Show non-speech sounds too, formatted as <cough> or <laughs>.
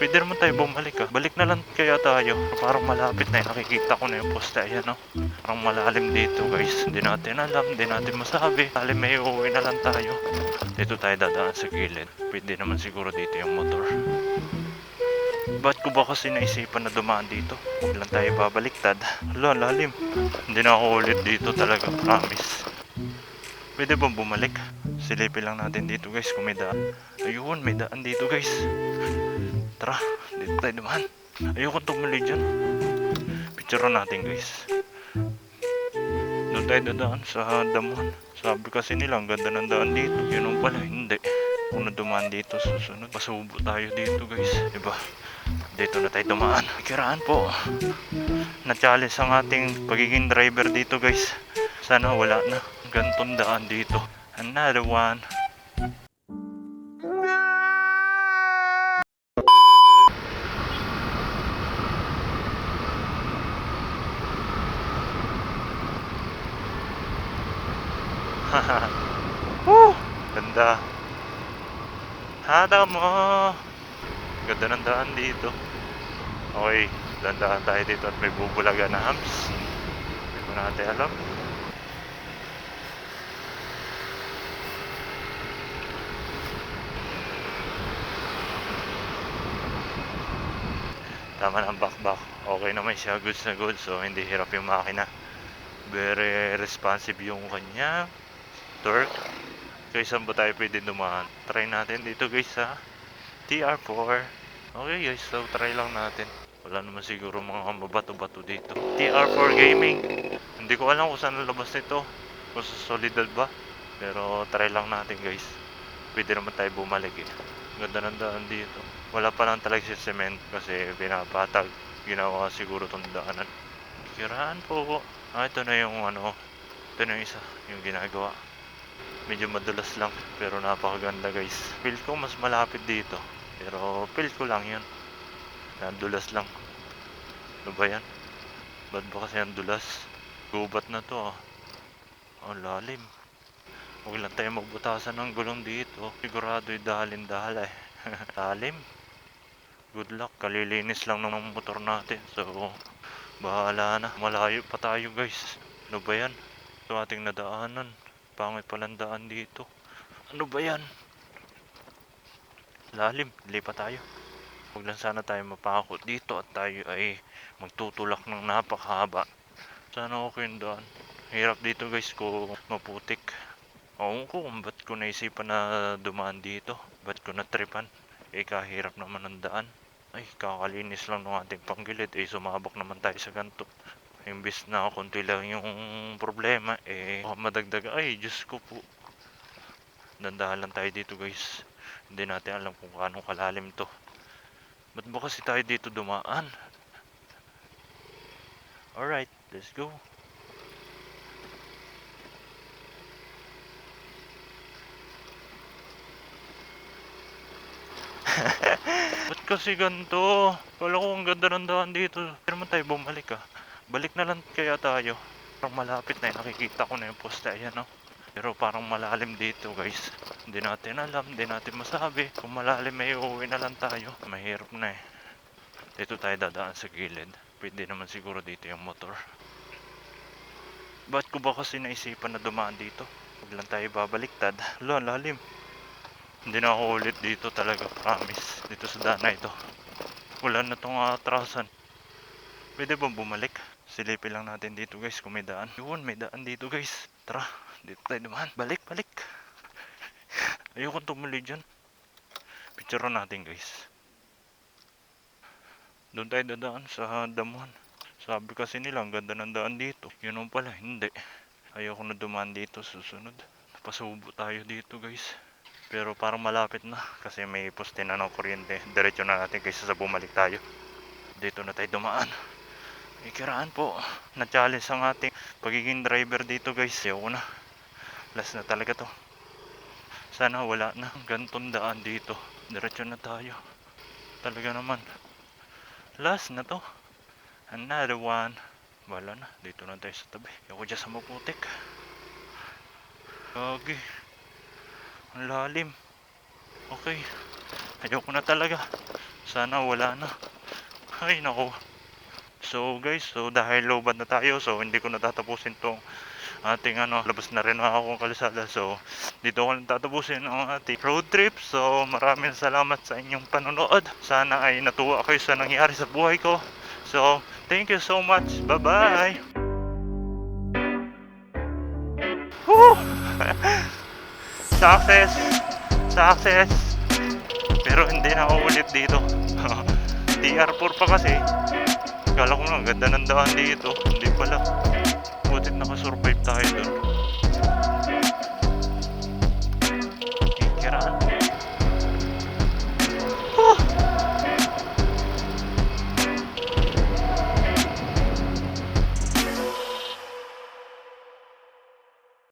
Pwede naman tayo bumalik ah. Balik na lang kaya tayo. Parang malapit na eh. Nakikita ko na yung poste. Ayan no. Parang malalim dito guys. Hindi natin alam. Hindi natin masabi. Alam may uuwi na lang tayo. Dito tayo dadaan sa gilid. Pwede naman siguro dito yung motor. Ba't ko ba kasi naisipan na dumaan dito? Huwag lang tayo babaliktad. Hala, lalim. Hindi na ako ulit dito talaga, promise. Pwede bang bumalik? Silipin lang natin dito guys kung may daan. Ayun, may daan dito guys. Tara, dito tayo dumaan. Ayoko tumuli dyan. Picture natin guys. Doon tayo dadaan sa damuhan. Sabi kasi nila, ang ganda ng daan dito. Yun ang pala, hindi. Kung dumaan dito, susunod. Pasubo tayo dito guys. Diba? Dito na tayo dumaan. Kiraan po. Na-challenge ang ating pagiging driver dito guys. Sana wala na. Gantong daan dito. Another one. Woo! <laughs> Ganda. Hada mo. Ganda ng daan dito. Okay, dandahan tayo dito at may bubulaga na hams. Hindi ko natin alam. Tama na ang back-back. Okay naman siya, goods na goods. So, hindi hirap yung makina. Very responsive yung kanya. Torque. Okay, saan ba tayo pwede dumaan? Try natin dito guys ha. TR4. Okay guys, so try lang natin. Wala naman siguro mga mabato-bato dito. TR4 Gaming. Hindi ko alam kung saan labas nito. Kung sa Solidal ba. Pero try lang natin guys. Pwede naman tayo bumalik eh. Ganda ng daan dito. Wala pa lang talaga si cement kasi pinapatag. Ginawa siguro tong daanan. Kiraan po. Ah, ito na yung ano. Ito na yung isa. Yung ginagawa. Medyo madulas lang. Pero napakaganda guys. Feel ko mas malapit dito. Pero feel ko lang yun. Yan, dulas lang. Ano ba yan? Ba't ba kasi ang dulas? Gubat na to ah. Ang lalim. Huwag lang tayo magbutasan ng gulong dito. Sigurado yung dahalin-dahala eh. <laughs> lalim. Good luck. Kalilinis lang ng motor natin. So, bahala na. Malayo pa tayo guys. Ano ba yan? Ito ating nadaanan. Pangit palang daan dito. Ano ba yan? Lalim. Lipat tayo. Huwag lang sana tayo mapakot dito at tayo ay magtutulak ng napakahaba. Sana okay yung daan. Hirap dito guys kung maputik. Oo ko kung ba't ko naisipan na dumaan dito. Ba't ko natripan. Eh kahirap naman ang daan. Ay kakalinis lang ng ating panggilid. Eh sumabak naman tayo sa ganito. Imbis na konti lang yung problema. Eh madagdag. Ay Diyos ko po. Dandahan lang tayo dito guys. Hindi natin alam kung anong kalalim to. Ba't ba kasi tayo dito dumaan? Alright, let's go. <laughs> Ba't kasi ganito? Kala ko ang ganda ng daan dito. Pero naman tayo bumalik ah. Balik na lang kaya tayo. Parang malapit na eh. Nakikita ko na yung poste. Ayan no. Pero parang malalim dito guys. Hindi natin alam. Hindi natin masabi. Kung malalim may uuwi na lang tayo. Mahirap na eh. Dito tayo dadaan sa gilid. Pwede naman siguro dito yung motor. Ba't ko ba kasi naisipan na dumaan dito? Huwag lang tayo babaliktad. Hala, lalim. Hindi na ako ulit dito talaga, promise. Dito sa daan na ito. Wala na tong atrasan. Pwede bang bumalik? Silipin lang natin dito guys kung may daan. Yun, may daan dito guys. Tara, dito tayo dumaan. Balik, balik. <laughs> Ayoko tumuli dyan. Picture natin guys. Doon tayo dadaan sa damuhan. Sabi kasi nila, ang ganda ng daan dito. Yun ang pala, hindi. Ayoko na dumaan dito susunod. Pasubo tayo dito guys. Pero parang malapit na kasi may poste na ng kuryente. Diretso na natin kaysa sa bumalik tayo. Dito na tayo dumaan. Ikiraan po. Na-challenge ang ating pagiging driver dito guys. Ayoko na. Last na talaga to. Sana wala na. Gantong daan dito. Diretso na tayo. Talaga naman. Last na to. Another one. Wala na. Dito na tayo sa tabi. Ayoko dyan sa maputik. Gagi. Ang lalim. Okay. Ayoko na talaga. Sana wala na. Ay, nako. So guys, so dahil lowbat na tayo, so hindi ko natatapusin tong ating ano, labas na rin ako ng kalsada. So dito ko lang tatapusin ang ating road trip. So maraming salamat sa inyong panonood. Sana ay natuwa kayo sa nangyari sa buhay ko. So thank you so much. Bye-bye. Woo! <laughs> Success! Success! Pero hindi na ako ulit dito. <laughs> DR4 pa kasi. Kala ko lang, ganda ng daan dito. Hindi pala. Butit nakasurvive tayo doon. Kikiraan.